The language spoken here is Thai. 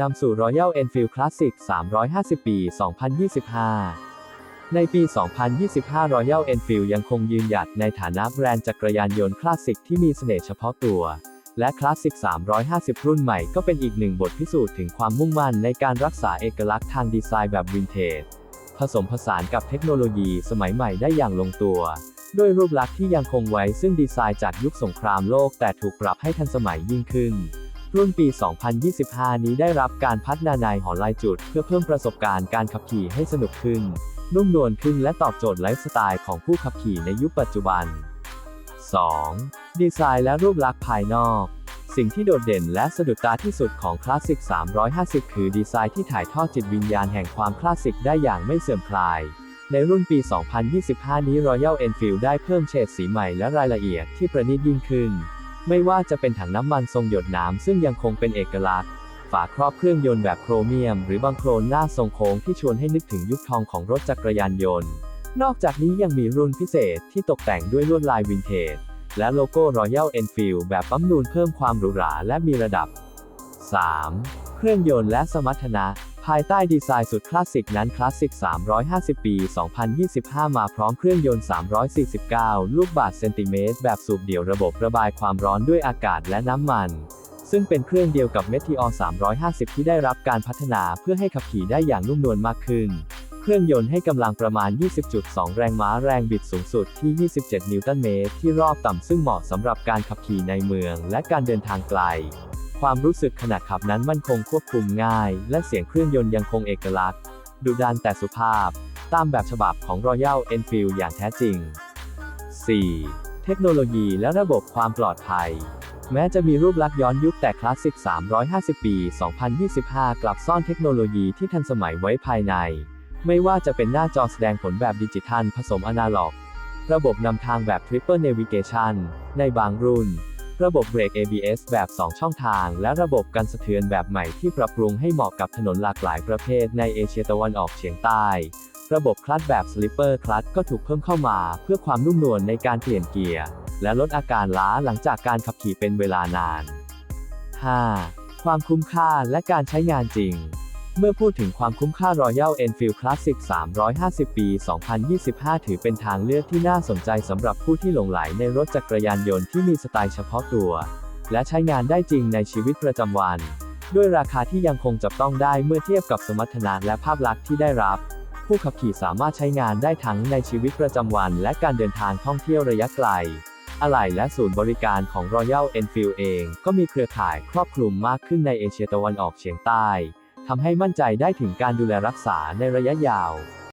นำสู่ Royal Enfield Classic 350 ปี 2025 ในปี 2025 Royal Enfield ยังคงยืนหยัดในฐานะแบรนด์จักรยานยนต์คลาสสิกที่มีเสน่ห์เฉพาะตัว และคลาสสิก 350 รุ่นใหม่ก็เป็นอีกหนึ่งบทพิสูจน์ถึงความมุ่งมั่นในการรักษาเอกลักษณ์ทางดีไซน์แบบวินเทจ ผสมผสานกับเทคโนโลยีสมัยใหม่ได้อย่างลงตัวด้วยรูปลักษณ์ที่ยังคงไว้ซึ่งดีไซน์จากยุคสงครามโลกแต่ถูกปรับให้ทันสมัยยิ่งขึ้น รุ่นปี 2025 นี้ได้รับการพัฒนาในหอลายจุด เพื่อเพิ่มประสบการณ์การขับขี่ให้สนุกขึ้น นุ่มนวลขึ้นและตอบโจทย์ไลฟ์สไตล์ของผู้ขับขี่ในยุคปัจจุบัน 2. ดีไซน์และรูปลักษณ์ภายนอก สิ่งที่โดดเด่นและสะดุดตาที่สุดของคลาสสิก 350 คือดีไซน์ที่ถ่ายทอดจิตวิญญาณแห่งความคลาสสิกได้อย่างไม่เสื่อมคลาย ในรุ่นปี 2025 นี้ Royal Enfield ได้เพิ่มเฉดสีใหม่และรายละเอียดที่ประณีตยิ่งขึ้น ไม่ว่าจะเป็นถังน้ำมันทรงหยดน้ำซึ่งยังคงเป็นเอกลักษณ์ ฝาครอบเครื่องยนต์แบบโครเมียม หรือบางโครนหน้าทรงโค้งที่ชวนให้นึกถึงยุคทองของรถจักรยานยนต์ นอกจากนี้ยังมีรุ่นพิเศษที่ตกแต่งด้วยลวดลายวินเทจ และโลโก้ Royal Enfield แบบปั๊มนูนเพิ่มความหรูหราและมีระดับ 3. เครื่องยนต์และสมรรถนะ ภายใต้ดีไซน์สุดคลาสสิกนั้นคลาสสิก 350 ปี 2025 มาพร้อมเครื่องยนต์ 349 ลูกบาศก์เซนติเมตร แบบสูบเดี่ยวระบบระบายความร้อนด้วยอากาศและน้ำมัน ซึ่งเป็นเครื่องเดียวกับ Meteor 350 ที่ได้รับการพัฒนาเพื่อให้ขับขี่ได้อย่างนุ่มนวลมากขึ้นเครื่องยนต์ให้กำลังประมาณ 20.2 แรงม้าแรงบิดสูงสุดที่ 27 นิวตันเมตร ที่รอบต่ำซึ่งเหมาะสำหรับการขับขี่ในเมืองและการเดินทางไกล ความรู้สึกขณะขับนั้นมั่นคงควบคุมง่าย และเสียงเครื่องยนต์ยังคงเอกลักษณ์ ดุดันแต่สุภาพ ตามแบบฉบับของ Royal Enfield อย่างแท้จริง 4. เทคโนโลยีและระบบความปลอดภัย แม้จะมีรูปลักษณ์ย้อนยุคแต่คลาสสิก 350 ปี 2025 กลับซ่อนเทคโนโลยีที่ทันสมัยไว้ภายใน ไม่ว่าจะเป็นหน้าจอแสดงผลแบบดิจิทัลผสมอนาล็อก ระบบนำทางแบบ Triple Navigation ในบางรุ่น ระบบเบรก ABS แบบ 2 ช่องทาง และระบบกันสะเทือนแบบใหม่ที่ปรับปรุงให้เหมาะกับถนนหลากหลายประเภทในเอเชียตะวันออกเฉียงใต้ ระบบคลัตช์แบบ Slipper Clutch ก็ถูกเพิ่มเข้ามาเพื่อความนุ่มนวลในการเปลี่ยนเกียร์ และลดอาการล้าหลังจากการขับขี่เป็นเวลานาน 5. ความคุ้มค่าและการใช้งานจริง เมื่อพูดถึงความคุ้มค่า Royal Enfield Classic 350 ปี 2025 ถือเป็นทางเลือกที่น่าสนใจสำหรับผู้ที่หลงไหลในรถจักรยานยนต์ที่มีสไตล์เฉพาะตัว และใช้งานได้จริงในชีวิตประจำวัน ด้วยราคาที่ยังคงจับต้องได้เมื่อเทียบกับสมรรถนะและภาพลักษณ์ที่ได้รับ ผู้ขับขี่สามารถใช้งานได้ทั้งในชีวิตประจำวัน และการเดินทางท่องเที่ยวระยะไกลอะไหล่และศูนย์บริการของ Royal Enfield เอง ก็มีเครือข่ายครอบคลุมมากขึ้นในเอเชียตะวันออกเฉียงใต้ ทำให้มั่นใจได้ถึงการดูแลรักษาในระยะยาว